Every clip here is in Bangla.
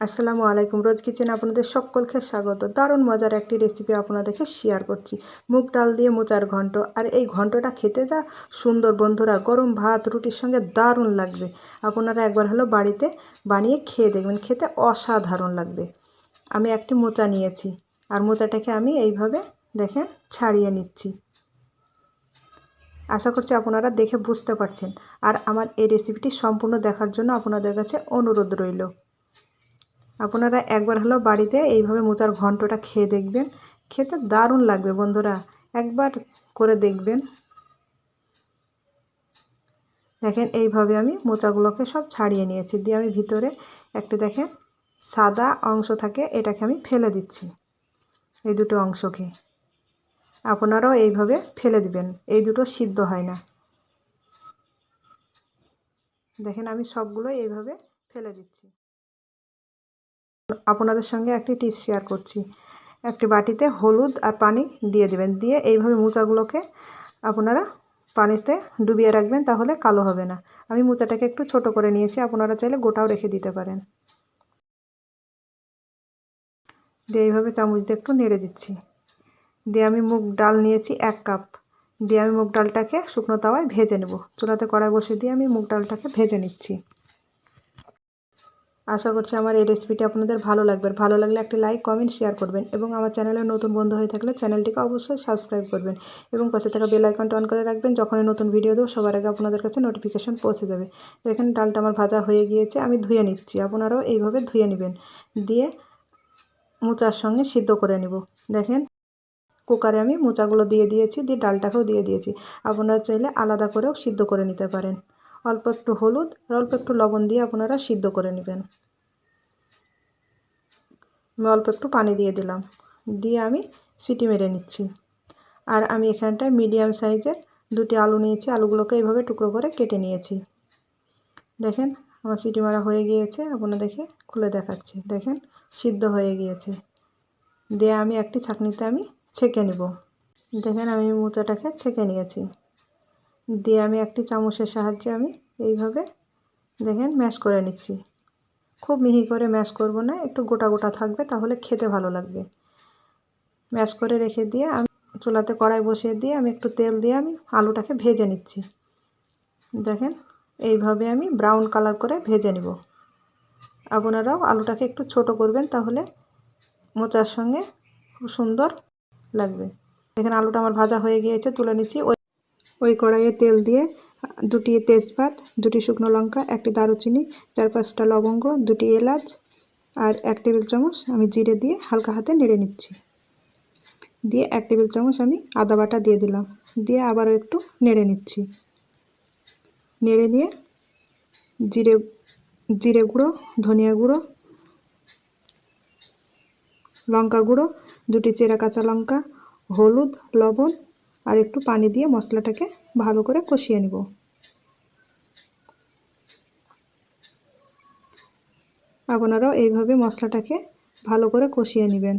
আসসালামু আলাইকুম, রোজ কিচেন আপনাদের সকলকে স্বাগত। দারুণ মজার একটি রেসিপি আপনাদেরকে শেয়ার করছি। মুগ ডাল দিয়ে মোচার ঘন্ট। আর এই ঘন্টটা খেতে যা সুন্দর বন্ধুরা, গরম ভাত, রুটির সঙ্গে দারুণ লাগবে। আপনারা একবার হলো বাড়িতে বানিয়ে খেয়ে দেখবেন, খেতে অসাধারণ লাগবে। আমি একটি মোচা নিয়েছি। আর মোচাটাকে আমি এইভাবে দেখেন ছাড়িয়ে নিচ্ছি। আশা করছি আপনারা দেখে বুঝতে পারছেন। আর আমার এই রেসিপিটি সম্পূর্ণ দেখার জন্য আপনাদের কাছে অনুরোধ রইল। আপনারা একবার হলো বাড়িতে এইভাবে মোচার ঘন্টটা খেয়ে দেখবেন। খেতে দারুণ লাগবে বন্ধুরা, একবার করে দেখবেন। দেখেন এইভাবে আমি মোচাগুলোকে সব ছাড়িয়ে নিয়েছি। দিয়ে আমি ভিতরে একটা দেখেন সাদা অংশ থাকে, এটাকে আমি ফেলে দিচ্ছি এই দুটো অংশকে। আপনারাও এইভাবে ফেলে দিবেন, এই দুটো সিদ্ধ হয় না। দেখেন আমি সবগুলো এইভাবে ফেলে দিচ্ছি। আপনাদের সঙ্গে একটি টিপস শেয়ার করছি। একটি বাটিতে হলুদ আর পানি দিয়ে দেবেন। দিয়ে এইভাবে মোচাগুলোকে আপনারা পানিতে ডুবিয়ে রাখবেন, তাহলে কালো হবে না। আমি মোচাটাকে একটু ছোট করে নিয়েছি, আপনারা চাইলে গোটাও রেখে দিতে পারেন। দিয়ে এইভাবে চামচ দিয়ে একটু নেড়ে দিচ্ছি। দিয়ে আমি মুগ ডাল নিয়েছি এক কাপ। দিয়ে আমি মুগ ডালটাকে শুকনো তাওয়ায় ভেজে নেব। চুলাতে কড়াই বসে দিয়ে আমি মুগ ডালটাকে ভেজে নিচ্ছি। আশা করছি আমার এই রেসিপিটি আপনাদের ভালো লাগবে। ভালো লাগলে একটি লাইক কমেন্ট শেয়ার করবেন এবং আমার চ্যানেলে নতুন বন্ধু হয়ে থাকলে চ্যানেলটিকে অবশ্যই সাবস্ক্রাইব করবেন এবং পাশে থাকা বেল আইকনটা অন করে রাখবেন। যখনই নতুন ভিডিও দেবো, সবার আগে আপনাদের কাছে নোটিফিকেশান পৌঁছে যাবে। তো এখানে ডালটা আমার ভাজা হয়ে গিয়েছে, আমি ধুয়ে নিচ্ছি। আপনারাও এইভাবে ধুয়ে নেবেন। দিয়ে মোচার সঙ্গে সিদ্ধ করে নেব। দেখেন, কুকারে আমি মোচাগুলো দিয়ে দিয়েছি, দিয়ে ডালটাকেও দিয়ে দিয়েছি। আপনারা চাইলে আলাদা করেও সিদ্ধ করে নিতে পারেন। অল্প একটু হলুদ আর অল্প একটু লবণ দিয়ে আপনারা সিদ্ধ করে নেবেন। আমি অল্প একটু পানি দিয়ে দিলাম। দিয়ে আমি সিটি মেরে নিচ্ছি। আর আমি এখানটায় মিডিয়াম সাইজের দুটি আলু নিয়েছি। আলুগুলোকে এইভাবে টুকরো করে কেটে নিয়েছি। দেখেন, আমার সিটি মারা হয়ে গিয়েছে। আপনার দেখে খুলে দেখাচ্ছি। দেখেন, সিদ্ধ হয়ে গিয়েছে। দিয়ে আমি একটি ছাঁকনিতে আমি ছেঁকে নেব। দেখেন, আমি মোচাটাকে ছেঁকে নিয়েছি। দিয়ে আমি একটি চামচের সাহায্যে আমি এইভাবে দেখেন ম্যাশ করে নিচ্ছি। খুব মিহি করে ম্যাশ করব না, একটু গোটা গোটা থাকবে, তাহলে খেতে ভালো লাগবে। ম্যাশ করে রেখে দিয়ে আমি চুলাতে কড়াই বসিয়ে দিয়ে আমি একটু তেল দিয়ে আমি আলুটাকে ভেজে নিচ্ছি। দেখেন, এইভাবে আমি ব্রাউন কালার করে ভেজে নিব। আপনারাও আলুটাকে একটু ছোট করবেন, তাহলে মোচার সঙ্গে খুব সুন্দর লাগবে। এখানে আলুটা আমার ভাজা হয়ে গিয়েছে, তুলে নিচ্ছি। ওই কড়াইয়ে তেল দিয়ে, দুটি তেজপাত, দুটি শুকনো লঙ্কা, একটি দারুচিনি, চার পাঁচটা লবঙ্গ, দুটি এলাচ আর এক টেবিল চামচ আমি জিরে দিয়ে হালকা হাতে নেড়ে নিচ্ছি। দিয়ে এক টেবিল চামচ আমি আদা বাটা দিয়ে দিলাম। দিয়ে আবারও একটু নেড়ে নিচ্ছি। নেড়ে নিয়ে জিরে জিরে গুঁড়ো, ধনিয়া গুঁড়ো, লঙ্কা গুঁড়ো, দুটি চেরা কাঁচা লঙ্কা, হলুদ, লবণ আর একটু পানি দিয়ে মশলাটাকে ভালো করে কষিয়ে নিব। আপনারাও এইভাবে মশলাটাকে ভালো করে কষিয়ে নেবেন।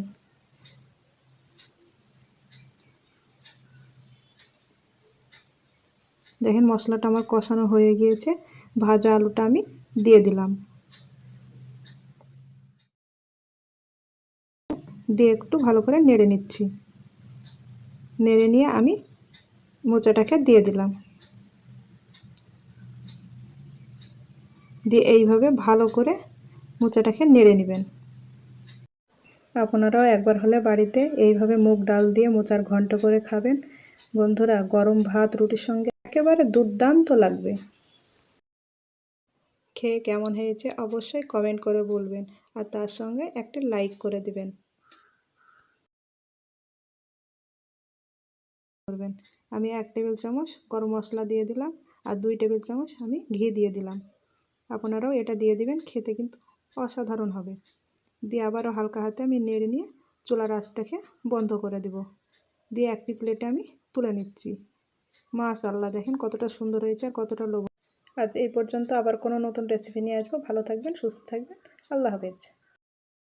দেখেন মশলাটা আমার কষানো হয়ে গিয়েছে, ভাজা আলুটা আমি দিয়ে দিলাম। দিয়ে একটু ভালো করে নেড়ে নিচ্ছি। নেড়ে নিয়ে আমি মোচাটাকে দিয়ে দিলাম। দিয়ে এইভাবে ভালো করে মোচাটাকে নেড়ে নেবেন। আপনারাও একবার হলে বাড়িতে এইভাবে মুগ ডাল দিয়ে মোচার ঘন্ট করে খাবেন। বন্ধুরা, গরম ভাত, রুটির সঙ্গে একেবারে দুর্দান্ত লাগবে। খেয়ে কেমন হয়েছে অবশ্যই কমেন্ট করে বলবেন আর তার সঙ্গে একটা লাইক করে দিবেন। করবেন। আমি এক টেবিল চামচ গরম মশলা দিয়ে দিলাম আর দুই টেবিল চামচ আমি ঘি দিয়ে দিলাম। আপনারাও এটা দিয়ে দিবেন, খেতে কিন্তু অসাধারণ হবে। দিয়ে আবারও হালকা হাতে আমি নেড়ে নিয়ে চুলার আঁচটাকে বন্ধ করে দেব। দিয়ে একটি প্লেটে আমি তুলে নিচ্ছি। মাশাল্লাহ দেখেন কতটা সুন্দর হয়েছে আর কতটা লোভ আজ এই পর্যন্ত আবার কোনো নতুন রেসিপি নিয়ে আসব। ভালো থাকবেন, সুস্থ থাকবেন। আল্লাহ হাফেজ।